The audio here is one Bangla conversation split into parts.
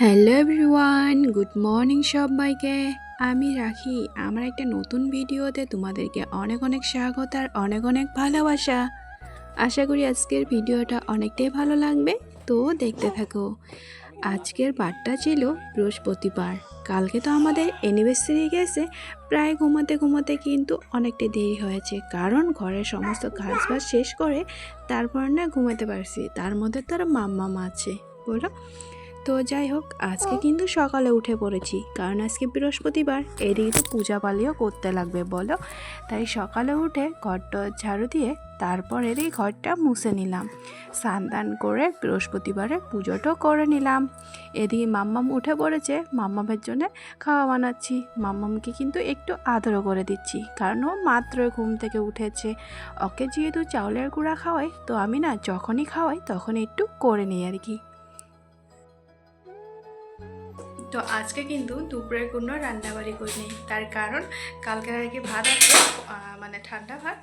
হ্যালো এভরিওয়ান, গুড মর্নিং সবাইকে। আমি রাখি, আমার একটা নতুন ভিডিওতে তোমাদেরকে অনেক অনেক স্বাগত আর অনেক অনেক ভালোবাসা। আশা করি আজকের ভিডিওটা অনেকটাই ভালো লাগবে, তো দেখতে থাকো। আজকের বারটা ছিল বৃহস্পতিবার। কালকে তো আমাদের অ্যানিভার্সারি গেছে, প্রায় ঘুমাতে ঘুমাতে কিন্তু অনেকটা দেরি হয়েছে। কারণ ঘরের সমস্ত কাজ বাজ শেষ করে তারপর না ঘুমাতে পারছি, তার মধ্যে তো আর মাম্মাম আছে, বলো। তো যাই হোক আজকে কিন্তু সকালে উঠে পড়েছি। কারণ আজকে বৃহস্পতিবার এদিকে তো পূজা পালিও করতে লাগবে বলো। তাই সকালে উঠে ঘরটা ঝাড়ু দিয়ে তারপর এদিকে ঘরটা মুছে নিলাম। স্নান করে বৃহস্পতিবারে পুজোটাও করে নিলাম। এদিকে মাম্মাম উঠে পড়েছে মাম্মামের জন্য খাওয়া বানাচ্ছি। মাম্মামকে কিন্তু একটু আদরও করে দিচ্ছি কারণ ও মাত্র ঘুম থেকে উঠেছে। ওকে যেহেতু চাউলের গুঁড়া খাওয়াই তো আমি না যখনই খাওয়াই তখন একটু করে নিই আর কি। তো আজকে কিন্তু দুপুরে কোনো রান্নাবাড়ি করিনি। তার কারণ কালকে আগে ভাত আছে মানে ঠান্ডা ভাত।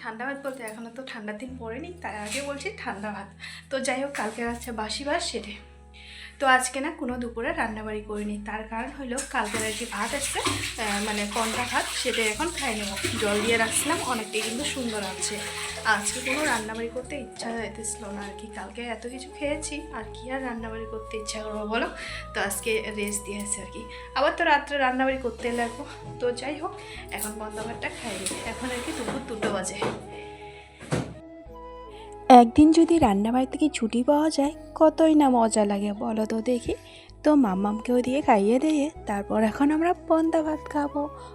ঠান্ডা ভাত বলতে এখনও তো ঠান্ডার দিন পড়েনি, তার আগে বলছি ঠান্ডা ভাত। তো যাই হোক কালকে আছে বাসি ভাত সেটে তো আজকে না কোনো দুপুরে রান্নাবাড়ি করিনি। তার কারণ হলো কালকের আর কি ভাত আসছে মানে পন্টা ভাত, সেটা এখন খাই নেব। জল দিয়ে রাখছিলাম, অনেকটাই কিন্তু সুন্দর আছে। আজকে কোনো রান্নাবাড়ি করতে ইচ্ছা হইতেছিল না আর কি। কালকে এত কিছু খেয়েছি, আর কি আর রান্নাবাড়ি করতে ইচ্ছা করব বলো? তো আজকে রেস্ট দিয়েছে আর কি। আবার তো রাত্রে রান্নাবাড়ি করতে লাগবো। তো যাই হোক, এখন বন্ধ ভাতটা খাই এখন আর কি দুপুর দুটো বাজে। একদিন যদি রান্নাবাড়ি থেকে ছুটি পাওয়া যায়, কতই না মজা লাগে বলো তো দেখি। তো মাম্মামকেও দিয়ে খাইয়ে দিয়ে তারপর এখন আমরা পন্তা ভাত খাব।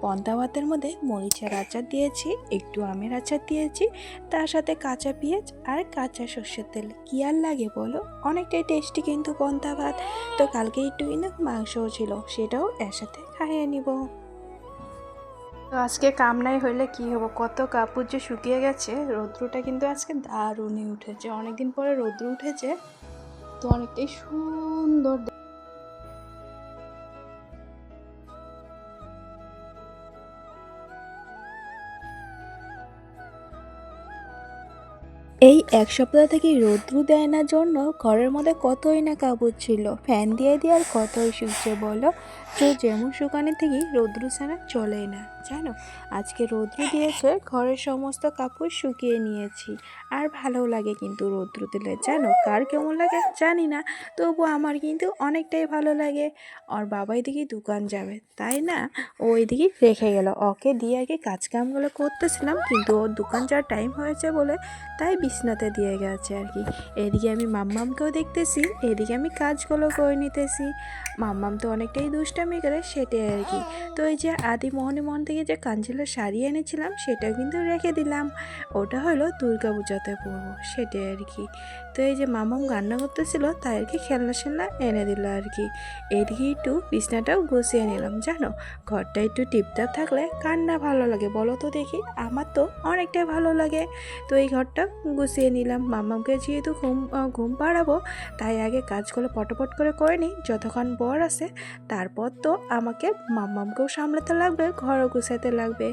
পন্তা ভাতের মধ্যে মরিচের আচার দিয়েছি, একটু আমের আচার দিয়েছি, তার সাথে কাঁচা পেঁয়াজ আর কাঁচা সর্ষের তেল। কি আর লাগে বলো? অনেকটাই টেস্টি কিন্তু পন্তা ভাত। তো কালকে একটু কিন্তু মাংসও ছিল, সেটাও এর সাথে খাইয়ে নিব। তো আজকে কামনাই হইলে কি হব? কত কাপড় যে শুকিয়ে গেছে, রৌদ্রটা কিন্তু আজকে দারুণই উঠেছে। অনেকদিন পরে রৌদ্র উঠেছে, তো অনেকটাই সুন্দর এই এক সপ্তাহ থেকে রৌদ্র দেয় না জন্য ঘরের মধ্যে কতই না কাপড় ছিল। ফ্যান দিয়ে দিয়ে আর কতই শুকছে বলো? তো যেমন শুকানি থেকেই রৌদ্র ছাড়া চলেই না। জানো, আজকে রৌদ্র দিয়েছে, ঘরের সমস্ত কাপড় শুকিয়ে নিয়েছি। আর ভালো লাগে কিন্তু রৌদ্র দিলে। জানো, কার কেমন লাগে জানি না, তবু আমার কিন্তু অনেকটাই ভালো লাগে। আর বাবা এদিকে দোকান যাবে, তাই না? ও এদিকে রেখে গেল। ওকে দিয়ে আগে কাজ কামগুলো করতেছিলাম, কিন্তু ওর দোকান যাওয়ার টাইম হয়েছে বলে তাই বিছনাতে দিয়ে গেছে আর কি। এদিকে আমি মাম্মামকেও দেখতেছি, এদিকে আমি কাজগুলো করে নিতেছি। মাম্মাম তো অনেকটাই দুষ্টামি করে, সেটাই আর কি। তো এই যে আদি মোহনী মোহন থেকে যে কাঞ্জিলার শাড়ি এনেছিলাম সেটা কিন্তু রেখে দিলাম। ওটা হলো দুর্গা পূজাতে পরবো, সেটাই আর কি। তো এই যে মামাম রান্না করতেছিল, তাই আর কি খেলনা সেলনা এনে দিল আর কি। এদিকে একটু বিছনাটাও গুছিয়ে নিলাম, জানো? ঘরটা একটু টিপটাপ থাকলে কার না ভালো লাগে, বলো তো দেখি? আমার তো অনেকটাই ভালো লাগে। তো এই ঘরটা গুছিয়ে নিলাম। মামাকে যেহেতু ঘুম ঘুম পাড়াবো, তাই আগে কাজগুলো পটপট করে করে নিই। যতক্ষণ বর আছে, তারপর তো আমাকে মাম্মামকেও সামলাতে লাগবে, ঘরও গুছাতে লাগবে।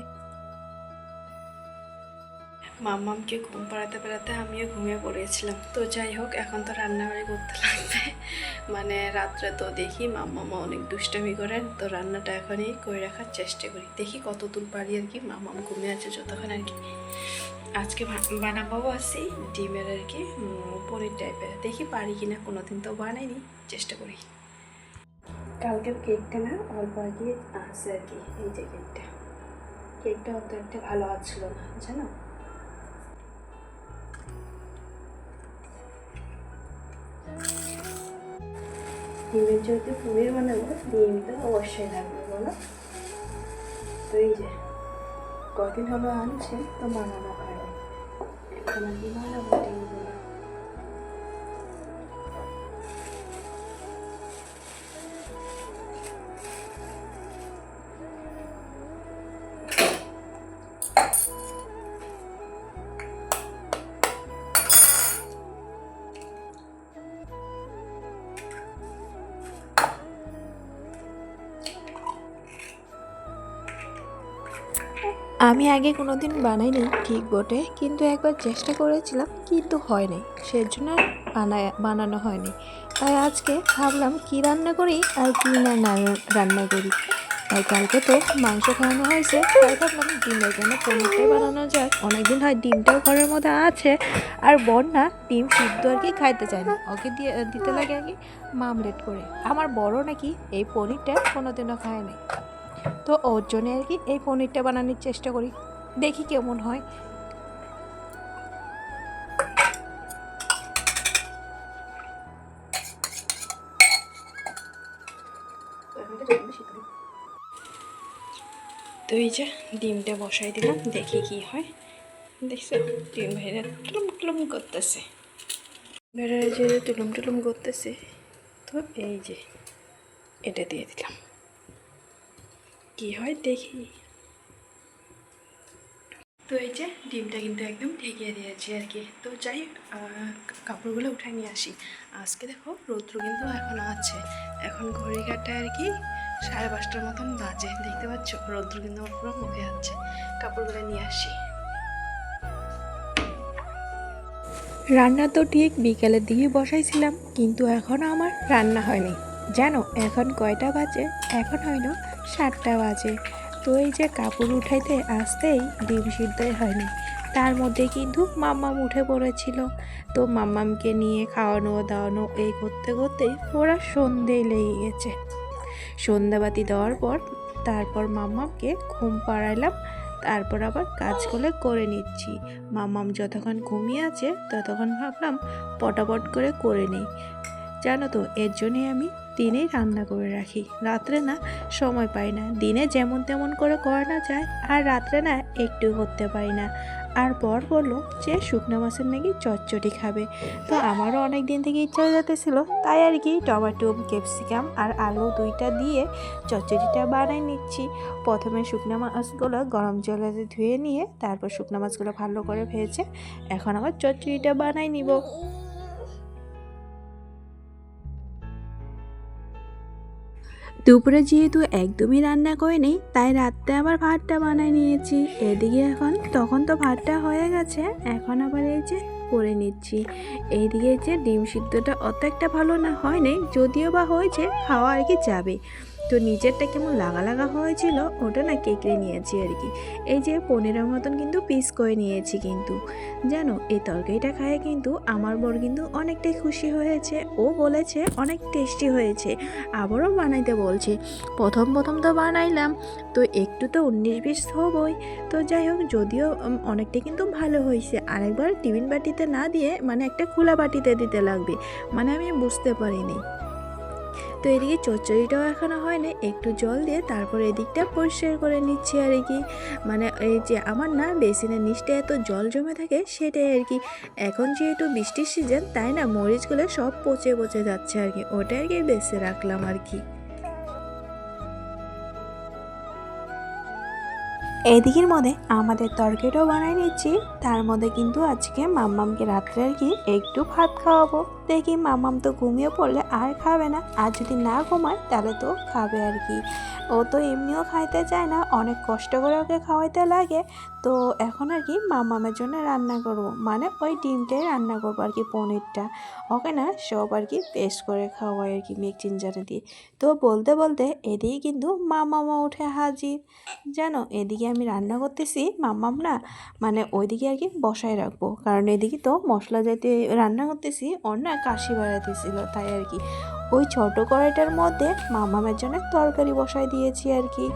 মাম্মামকে ঘুম পাড়াতে পাড়াতে আমিও ঘুমিয়ে পড়েছিলাম। তো যাই হোক, এখন তো রান্নাবাড়ি করতে লাগবে। মানে রাত্রে তো দেখি মাম্মামা অনেক দুষ্টামি করেন, তো রান্নাটা এখনই করে রাখার চেষ্টা করি। দেখি কত দূর পারি আর কি মাম্মাম ঘুমিয়ে আছে যতক্ষণ আর কি। আজকে বানাবো আছি ডিমের আর কি পনির টাইপের দেখি পারি কিনা, কোনোদিন তো বানাইনি, চেষ্টা করি। কালকের কেকটা না, অল্প আগে আছে আর কি, এই যে কেকটা কেকটা অত একটা ভালো আসছিল না, জানো? ডিমের যেহেতু পুরীর বানাবো ডিম তো অবশ্যই লাগবে, বলো? তো এই যে কদিন হলো আনছে তো বানানো হয় এখন আমি বানাবো ডিমগুলো আমি আগে কোনো দিন বানাইনি ঠিক বটে। কিন্তু একবার চেষ্টা করেছিলাম, কিন্তু হয়নি সেজন্য বানায়, বানানো হয়নি তাই আজকে ভাবলাম, কি রান্না করি আর কি না রান্না করি। তাই কালকে তো মাংস খাওয়ানো হয়েছে। তাই ভাবলাম ডিমের জন্য পনিরটাই বানানো যাক। অনেকদিন হয় ডিমটাও ঘরের মধ্যে আছে, আর বন্যা ডিম সিদ্ধ আর কি খাইতে চায় না। ওকে দিয়ে, দিতে লাগে আর কি মামলেট করে। আমার বড় নাকি এই পনিরটা কোনোদিনও খায় নাই। তো ওর জন্য আর কি এই পনিরটা বানানোর চেষ্টা করি। দেখি কেমন হয়। তো এই যে ডিমটা বসাই দিলাম, দেখি কি হয়। দেখছ, ডিম ভাইরা টুলুম টুলুম করতেছে। ভাইরা যে টুলুম টুলুম করতেছে, তো এই যে এটা দিয়ে দিলাম। কি হয় দেখি। তো এই যে ডিমটা কিন্তু একদম ঠেকিয়ে দিয়েছি আর কি। তো যাই কাপড়গুলো উঠে নিয়ে আসি। আজকে দেখো রৌদ্র কিন্তু এখন আছে। এখন ঘড়ি কাটা আর কি সাড়ে পাঁচটার মতন বাজে, দেখতে পাচ্ছ? রৌদ্র কিন্তু আমার পুরো মুখে আছে কাপড়গুলো নিয়ে আসি। রান্না তো ঠিক বিকেলের দিকে বসাইছিলাম, কিন্তু এখনও আমার রান্না হয়নি। জানো, এখন কয়টা বাজে? এখন হইল সাতটা বাজে। তো এই যে কাপড় উঠাইতে আসতেই ডিম সিদ্ধই হয়নি। তার মধ্যে কিন্তু মাম্মাম উঠে পড়েছিল। তো মাম্মামকে নিয়ে খাওয়ানো, দাওয়ানো, এই করতে করতেই ওরা সন্ধেই লেগে গেছে। সন্ধ্যাবাতি দেওয়ার পর তারপর মাম্মামকে ঘুম পাড়াইলাম। তারপর আবার কাজগুলো করে নিচ্ছি। মাম্মাম যতক্ষণ ঘুমিয়ে আছে, ততক্ষণ ভাবলাম পটাপট করে করে নিই। জানো তো, এর জন্যে আমি দিনেই রান্না করে রাখি। রাত্রে না, সময় পাই না। দিনে যেমন তেমন করে করানো যায়, আর রাত্রে না, একটু করতে পারি না। আর বর বলল যে, শুকনো মাছের নাকি চচ্চড়ি খাবে। তো আমারও অনেক দিন থেকে ইচ্ছা যেতেছিল তাই আর কি টমেটো, ক্যাপসিকাম আর আলু দুইটা দিয়ে চচ্চড়িটা বানাই নিচ্ছি। প্রথমে শুকনো মাছগুলো গরম জলে ধুয়ে নিয়ে, তারপর শুকনো মাছগুলো ভালো করে ভেজে, এখন আবার চচ্চড়িটা বানাই নিব। দুপুরে যেহেতু একদমই রান্না করে নেই, তাই রাত্রে আবার ভাতটা বানাই নিয়েছি। এদিকে এখন তখন তো ভাতটা হয়ে গেছে, এখন আবার এই যে করে নিচ্ছি। এইদিকে যে ডিম সিদ্ধটা অত একটা ভালো না হয়নি, যদিও বা হয়েছে, খাওয়া আর কি যাবে। তো নিচেরটা কেমন লাগা লাগা হয়েছিল, ওটা না কেকড়ে নিয়েছি আর কি। এই যে পনিরের মতন কিন্তু পিস করে নিয়েছি কিন্তু। জানো, এই তরকারিটা খায় কিন্তু আমার বর কিন্তু অনেকটাই খুশি হয়েছে। ও বলেছে অনেক টেস্টি হয়েছে। আবারও বানাইতে বলছে। প্রথম প্রথম তো বানাইলাম, তো একটু তো উনিশ বিশ হবই। তো যাই হোক, যদিও অনেকটা কিন্তু ভালো হয়েছে। আরেকবার টিফিন বাটিতে না দিয়ে মানে একটা খোলা বাটিতে দিতে লাগবে। মানে আমি বুঝতে পারিনি। তো এদিকে চচ্চড়িটাও এখনও হয়নি। একটু জল দিয়ে তারপর এদিকটা পরিষ্কার করে নিচ্ছি আর কি। মানে এই যে আমার না বেসিনের নিচটা এত জল জমে থাকে, সেটাই আর কি। এখন যেহেতু বৃষ্টির সিজন তাই না মরিচগুলো সব পচে পচে যাচ্ছে আর কি। ওটা আর কি বেছে রাখলাম আর কি। এদিকের মধ্যে আমাদের তরকারিটাও বানাই নিচ্ছি। তার মধ্যে কিন্তু আজকে মাম্মামকে রাত্রে আর কি একটু ভাত খাওয়াবো। দেখি মাম্মাম তো ঘুমিয়ে পড়লে আর খাবে না। আর যদি না ঘুমায়, তাহলে তো খাবে আর কি। ও তো এমনিও খাইতে চায় না, অনেক কষ্ট করে ওকে খাওয়াইতে লাগে। তো এখন আর কি মাম্মামের জন্য রান্না করব। মানে ওই ডিমটাই রান্না করব আর কি, পনিরটা। ওকে না সব আর কি পেস্ট করে খাওয়াই আর কি মিক্সিং জারে দিয়ে। তো বলতে বলতে এদিকে কিন্তু মা মামা উঠে হাজির। জানো, এদিকে আমি রান্না করতেছি মাম্মাম না মানে ওইদিকে আর কি বসায় রাখব। কারণ এদিকে তো মশলা জাতীয় রান্না করতেছি না কাশি বাড়াতেছিল তাই আর কি। ওই ছোট কড়াইটার মধ্যে মামামের জন্য তরকারি বসায় দিয়েছি আর কি।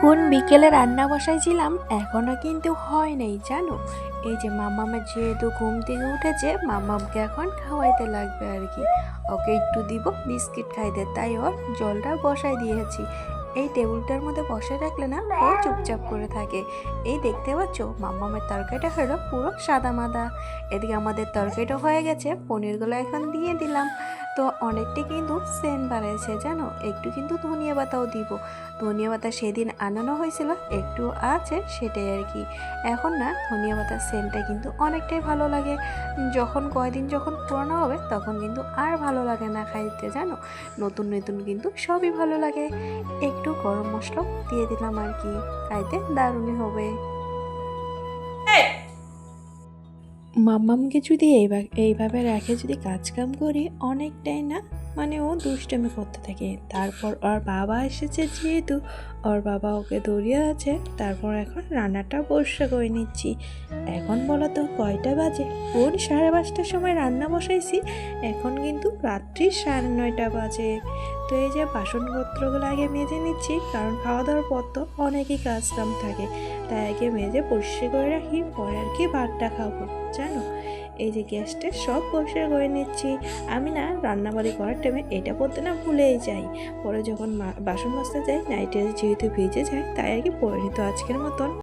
কোন বিকেলে রান্না বসাইছিলাম, এখনও কিন্তু হয় নাই, জানো? এই যে মামামের যেহেতু ঘুম থেকে উঠেছে, মামামকে এখন খাওয়াইতে লাগবে আর কি। ওকে একটু দিব, বিস্কিট খাইতে, তাই ওর জলটা বসাই দিয়েছি। এই টেবিলটার মধ্যে বসে রাখলে না, ও চুপচাপ করে থাকে। এই দেখতে পাচ্ছ মাম্মামের তরকারিটা হলো পুরো সাদা মাদা এদিকে আমাদের তরকারিটা হয়ে গেছে, পনিরগুলো এখন দিয়ে দিলাম। তো অনেকটাই কিন্তু সেন্ট বাড়াইছে জানো? একটু কিন্তু ধনিয়া পাতাও দিব। ধনিয়া পাতা সেদিন আনানো হয়েছিল, একটু আছে সেটাই আর কি। এখন না, ধনিয়া পাতার সেন্টটা কিন্তু অনেকটাই ভালো লাগে। যখন কয়দিন যখন পুরানো হবে, তখন কিন্তু আর ভালো লাগে না খাইতে, জানো? নতুন নতুন কিন্তু সবই ভালো লাগে। একটু গরম মশলাও দিয়ে দিলাম আর কি, খাইতে দারুণই হবে। মাম্মামকে যদি এইভাবে রেখে যদি কাজকাম করি অনেকটাই না? মানে ও দুষ্টমি করতে থাকে। তারপর ওর বাবা এসেছে যেহেতু, ওর বাবা ওকে দৌড়িয়ে আছে, তারপর এখন রান্নাটা বসে করে নিচ্ছি। এখন বলো তো কয়টা বাজে? কোন সাড়ে পাঁচটার সময় রান্না বসাইছি? এখন কিন্তু রাত্রি সাড়ে নয়টা বাজে। তো এই যে বাসনপত্রগুলো আগে মেজে নিচ্ছি, কারণ খাওয়া দাওয়ার পর তো অনেকই কাজ কাম থাকে। তাই আগে মেজে পরিষ্কার করে রাখি, পরে আর কি ভাতটা খাব, জানো? এই যে গ্যাসটা সব পরিষ্কার করে নিচ্ছি। আমি না রান্নাবাড়ি করার টাইমে এটা পড়তে না ভুলেই যাই। পরে যখন বাসন মাজতে যাই নাইটে যেহেতু ভিজে যায়, তাই আর কি পরে নিত আজকের মতন।